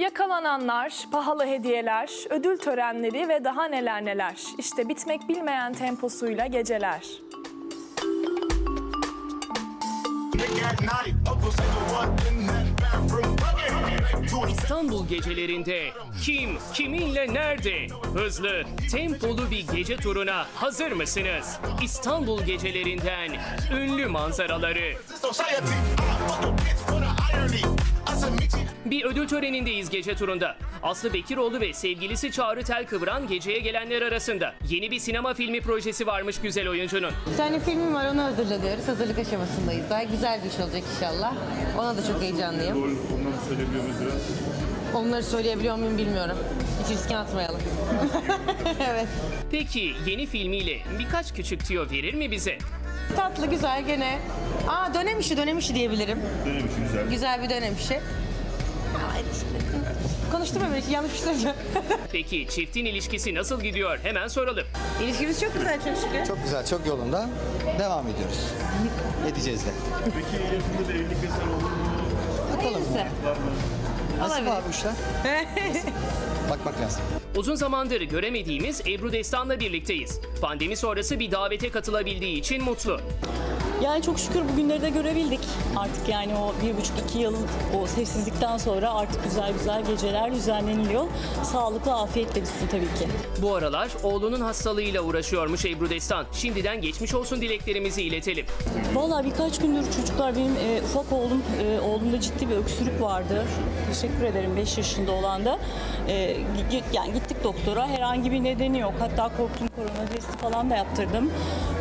Yakalananlar, pahalı hediyeler, ödül törenleri ve daha neler neler. İşte bitmek bilmeyen temposuyla geceler. İstanbul gecelerinde kim kiminle nerede? Hızlı, tempolu bir gece turuna hazır mısınız? İstanbul gecelerinden ünlü manzaraları. Bir ödül törenindeyiz gece turunda. Aslı Bekiroğlu ve sevgilisi Çağrı Tel Kıvran geceye gelenler arasında. Yeni bir sinema filmi projesi varmış güzel oyuncunun. Bir tane filmim var onu hazırlanıyoruz. Hazırlık aşamasındayız. Daha güzel bir iş olacak inşallah. Ona da çok heyecanlıyım. Rol ondan söyleyebiliyor muyuz biraz? Onları söyleyebiliyor muyum bilmiyorum. Hiç riske atmayalım. evet. Peki yeni filmiyle birkaç küçük tüyo verir mi bize? Tatlı güzel gene. Aa dönem işi dönem işi diyebilirim. Dönem için güzel. Güzel bir dönem işi. Aa, işte. Konuştum yanlış bir şey söyleyeceğim. Peki çiftin ilişkisi nasıl gidiyor? Hemen soralım. İlişkimiz çok güzel çok şükür. Çok güzel, çok yolunda. Devam ediyoruz. Edeceğiz de. Peki yakında bir evlilik vesaire olur mu? Bakalım. Mı? Nasıl Olabilir. abi işler? Bakmak lazım. Uzun zamandır göremediğimiz Ebru Destan'la birlikteyiz. Pandemi sonrası bir davete katılabildiği için mutlu. Yani çok şükür bugünleri de görebildik. Artık yani o bir buçuk iki yıl o sessizlikten sonra artık güzel güzel geceler düzenleniliyor. Sağlıklı afiyetle bitsin tabii ki. Bu aralar oğlunun hastalığıyla uğraşıyormuş Ebru Destan. Şimdiden geçmiş olsun dileklerimizi iletelim. Vallahi birkaç gündür çocuklar benim e, ufak oğlum, e, oğlumda ciddi bir öksürük vardı. Teşekkür ederim 5 yaşında olan da. E, yani gittik doktora herhangi bir nedeni yok. Hatta korktum korona testi falan da yaptırdım.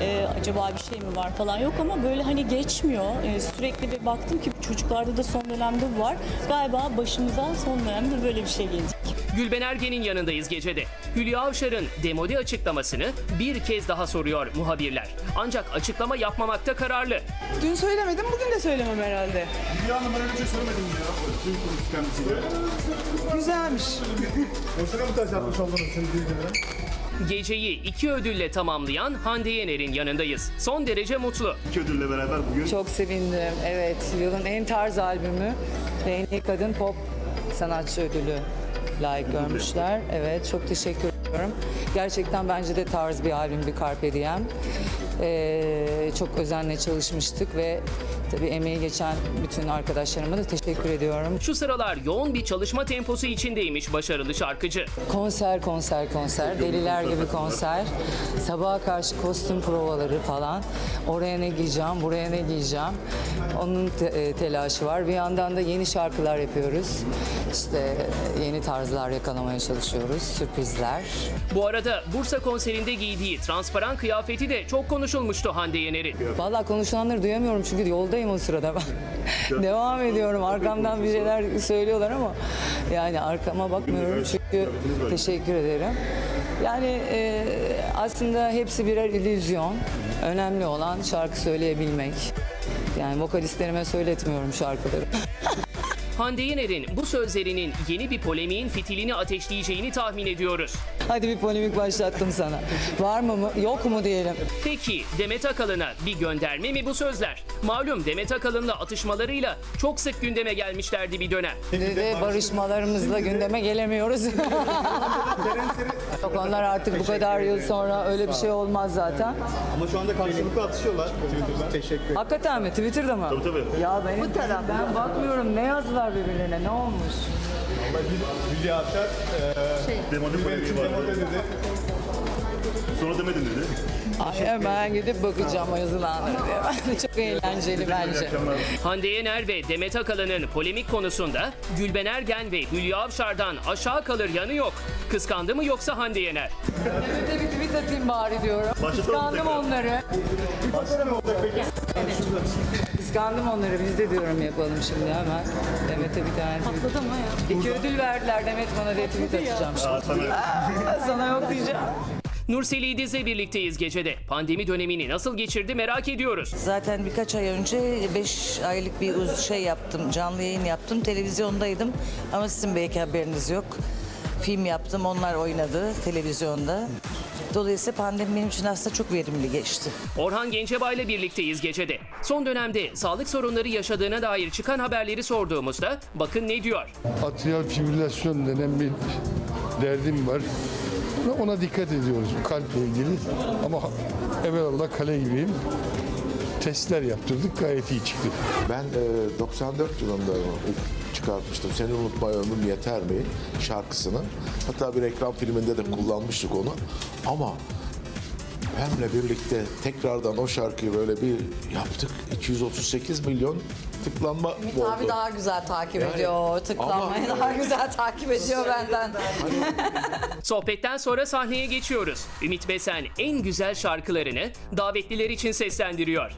E, acaba bir şey mi var falan yok ama böyle hani geçmiyor. E, sürekli bir baktım ki çocuklarda da son dönemde bu var. Galiba başımıza son dönemde böyle bir şey gelecek. Gülben Ergen'in yanındayız gecede. Hülya Avşar'ın demode açıklamasını bir kez daha soruyor muhabirler. Ancak açıklama yapmamakta kararlı. Dün söylemedim, bugün de söylemem herhalde. Bir anda ben öyle bir şey söylemedim ya. Dün konuştuk kendisiyle. Güzelmiş. Boşuna mı taş yapmış oldunuz şimdi? Geceyi iki ödülle tamamlayan Hande Yener'in yanındayız. Son derece mutlu. İki ödülle beraber bugün Çok sevindim. Evet, yılın en tarz albümü ve en iyi kadın pop sanatçı ödülü layık görmüşler. Evet, çok teşekkür ediyorum. Gerçekten bence de tarz bir albüm, bir Carpe Diem. Ee, çok özenle çalışmıştık ve tabii emeği geçen bütün arkadaşlarıma da teşekkür ediyorum. Şu sıralar yoğun bir çalışma temposu içindeymiş başarılı şarkıcı. Konser, konser, konser. Deliler gibi konser. Sabaha karşı kostüm provaları falan. Oraya ne giyeceğim, buraya ne giyeceğim. Onun te- e, telaşı var. Bir yandan da yeni şarkılar yapıyoruz. İşte yeni tarzlar yakalamaya çalışıyoruz. Sürprizler. Bu arada Bursa konserinde giydiği transparan kıyafeti de çok konuşulmuştu Hande Yener'in. Vallahi konuşulanları duyamıyorum çünkü yoldayım o sırada ben. Devam ediyorum. Arkamdan bir şeyler söylüyorlar ama yani arkama bakmıyorum çünkü teşekkür ederim. Yani e, aslında hepsi birer illüzyon. Önemli olan şarkı söyleyebilmek. Yani vokalistlerime söyletmiyorum şarkıları. Hande Yener'in bu sözlerinin yeni bir polemiğin fitilini ateşleyeceğini tahmin ediyoruz. Hadi bir polemik başlattım sana. Var mı mı? Yok mu diyelim. Peki Demet Akalın'a bir gönderme mi bu sözler? Malum Demet Akalın'la atışmalarıyla çok sık gündeme gelmişlerdi bir dönem. Şimdi de barışmalarımızla gündeme gelemiyoruz. Yok onlar artık bu kadar yıl sonra öyle bir şey olmaz zaten. Ama şu anda karşılıklı atışıyorlar. Twitter'dan. Teşekkür Hakikaten mi? Twitter'da mı? Tabii, tabii. Ya benim ben bakmıyorum ne yazdılar birbirlerine ne olmuş? Hülya Avşar demode polemiği var. Sonra demedim dedi. Ay hemen gidip bakacağım o yazılanlara diye. Çok eğlenceli bence. Hande Yener ve Demet Akalın'ın polemik konusunda Gülben Ergen ve Hülya Avşar'dan aşağı kalır yanı yok. Kıskandı mı yoksa Hande Yener? Öte bir tweet atayım bari diyorum. Başlatalım Kıskandım tekrar. onları. Kıskandım onları biz de diyorum yapalım şimdi hemen. Demet'e bir tane tweet. Patladı mı ya? İki ödül verdiler Demet bana diye tweet atacağım şimdi. Aa, Sana yok diyeceğim. Nursel İdiz'le birlikteyiz gecede. Pandemi dönemini nasıl geçirdi merak ediyoruz. Zaten birkaç ay önce 5 aylık bir uz- şey yaptım, canlı yayın yaptım. Televizyondaydım ama sizin belki haberiniz yok. Film yaptım, onlar oynadı televizyonda. Dolayısıyla pandemi benim için aslında çok verimli geçti. Orhan Gencebay ile birlikteyiz gecede. Son dönemde sağlık sorunları yaşadığına dair çıkan haberleri sorduğumuzda bakın ne diyor. Atrial fibrilasyon denen bir derdim var. Ona dikkat ediyoruz kalple ilgili. Ama evvelallah kale gibiyim. Testler yaptırdık gayet iyi çıktı. Ben e, 94 yılında çıkartmıştım. Seni unutmaya ömrüm yeter mi şarkısını. Hatta bir reklam filminde de kullanmıştık onu. Ama Pem'le birlikte tekrardan o şarkıyı böyle bir yaptık. 238 milyon tıklanma oldu. Abi daha güzel takip ediyor. Tıklanmayı Ama- daha güzel takip ediyor benden. Sohbetten sonra sahneye geçiyoruz. Ümit Besen en güzel şarkılarını davetliler için seslendiriyor.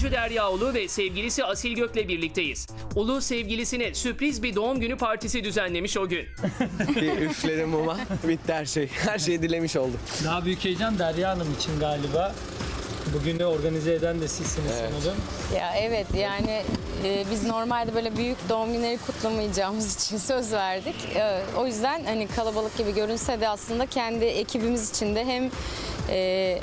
Şarkıcı Derya Ulu ve sevgilisi Asil Gök'le birlikteyiz. Ulu sevgilisine sürpriz bir doğum günü partisi düzenlemiş o gün. Bir üfledim muma. Bitti her şey. Her şeyi dilemiş oldum. Daha büyük heyecan Derya Hanım için galiba. Bugünü organize eden de sizsiniz sanırım. Ya evet yani e, biz normalde böyle büyük doğum günleri kutlamayacağımız için söz verdik. E, o yüzden hani kalabalık gibi görünse de aslında kendi ekibimiz için de hem e,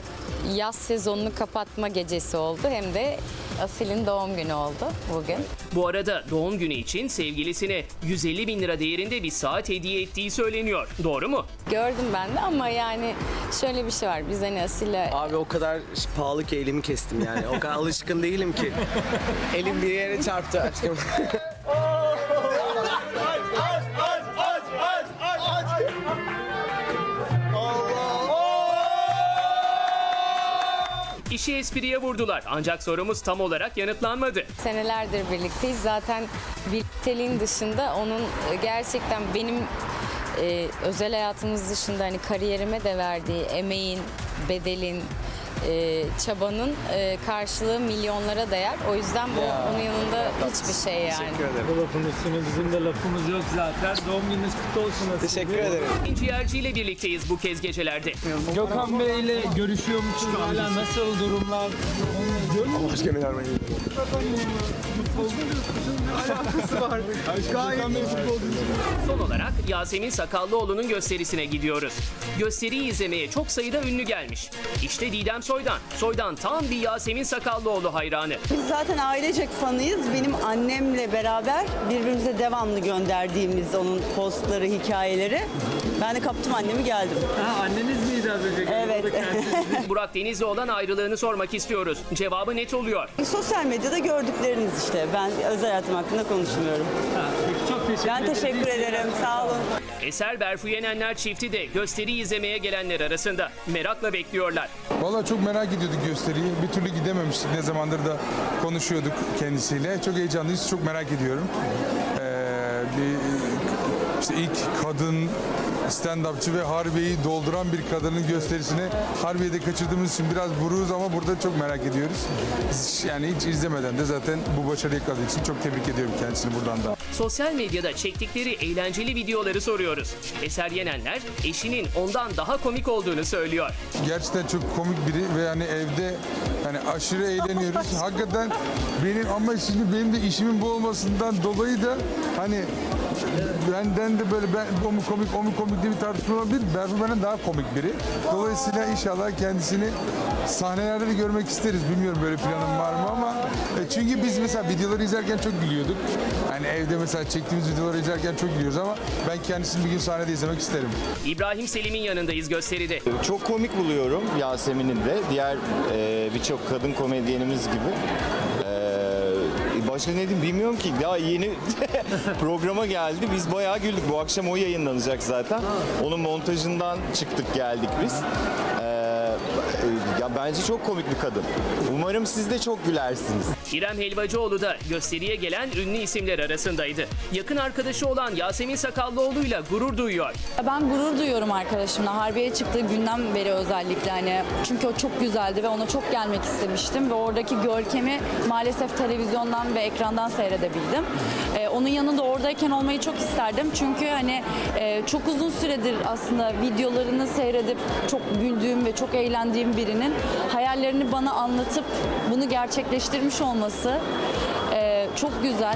yaz sezonunu kapatma gecesi oldu hem de Asil'in doğum günü oldu bugün. Bu arada doğum günü için sevgilisine 150 bin lira değerinde bir saat hediye ettiği söyleniyor. Doğru mu? Gördüm ben de ama yani şöyle bir şey var. Biz hani Asil'le Abi o kadar pahalı ki elimi kestim yani. O kadar alışkın değilim ki. Elim bir yere çarptı aşkım. İşi espriye vurdular ancak sorumuz tam olarak yanıtlanmadı. senelerdir birlikteyiz. Zaten birlikteliğin dışında onun e, gerçekten benim e, özel hayatımız dışında hani kariyerime de verdiği emeğin, bedelin, e, çabanın e, karşılığı milyonlara değer. O yüzden bu onun yanında hiçbir şey yani. Teşekkür ederim. Bu lafın üstüne bizim de lafımız yok zaten. Doğum gününüz kutlu olsun Asil Teşekkür ederim. Ciğerci ile birlikteyiz bu kez gecelerde. Gökhan Bey ile görüşüyor musunuz hala? Nasıl durumlar? Allah aşkına yarmayın. Son olarak Yasemin Sakallıoğlu'nun gösterisine gidiyoruz. Gösteriyi izlemeye çok sayıda ünlü gelmiş. İşte Didem Soydan. Soydan tam bir Yasemin Sakallıoğlu hayranı. Biz zaten ailecek fanıyız. Benim annemle beraber birbirimize devamlı gönderdiğimiz onun postları, hikayeleri. Ben de kaptım annemi geldim. Ha, anneniz miydi az önce? Evet. Burak Deniz'le olan ayrılığını sormak istiyoruz. Cevabı net oluyor. Sosyal medyada gördükleriniz işte. Ben özel hayatım hakkında konuşmuyorum. Ha, teşekkür Ben ederim. teşekkür ederim. Sağ olun. Eser Berfu Yenenler çifti de gösteriyi izlemeye gelenler arasında. Merakla bekliyorlar. Valla çok merak ediyorduk gösteriyi. Bir türlü gidememiştik. Ne zamandır da konuşuyorduk kendisiyle. Çok heyecanlıyız. Çok merak ediyorum. Ee, bir işte ilk kadın stand-upçı ve Harbiye'yi dolduran bir kadının gösterisini Harbiye'de kaçırdığımız için biraz buruz ama burada çok merak ediyoruz. Yani hiç izlemeden de zaten bu başarıyı yakaladığı için çok tebrik ediyorum kendisini buradan da. Sosyal medyada çektikleri eğlenceli videoları soruyoruz. Eser Yenenler eşinin ondan daha komik olduğunu söylüyor. gerçekten çok komik biri ve hani evde hani aşırı eğleniyoruz. Hakikaten benim ama şimdi benim de işimin bu olmasından dolayı da hani benden de böyle ben o mu komik o mu komik diye bir tartışma olabilir. Berfu benden daha komik biri. Dolayısıyla inşallah kendisini sahnelerde de görmek isteriz. Bilmiyorum böyle planım var mı ama e, çünkü biz mesela videoları izlerken çok gülüyorduk. Hani evde mesela çektiğimiz videoları izlerken çok gülüyoruz ama ben kendisini bir gün sahnede izlemek isterim. İbrahim Selim'in yanındayız gösteride. Çok komik buluyorum Yasemin'in de. Diğer e, birçok kadın komedyenimiz gibi. E, ne diyeyim bilmiyorum ki. Daha yeni programa geldi. Biz bayağı güldük. Bu akşam o yayınlanacak zaten. Onun montajından çıktık geldik biz. E, ya bence çok komik bir kadın. Umarım siz de çok gülersiniz. İrem Helvacıoğlu da gösteriye gelen ünlü isimler arasındaydı. Yakın arkadaşı olan Yasemin Sakallıoğlu'yla gurur duyuyor. Ben gurur duyuyorum arkadaşımla. Harbiye çıktığı günden beri özellikle hani çünkü o çok güzeldi ve ona çok gelmek istemiştim ve oradaki görkemi maalesef televizyondan ve ekrandan seyredebildim. Ee, onun yanında oradayken olmayı çok isterdim çünkü hani e, çok uzun süredir aslında videolarını seyredip çok güldüğüm ve çok eğlendiğim birinin hayallerini bana anlatıp bunu gerçekleştirmiş olması e, çok güzel.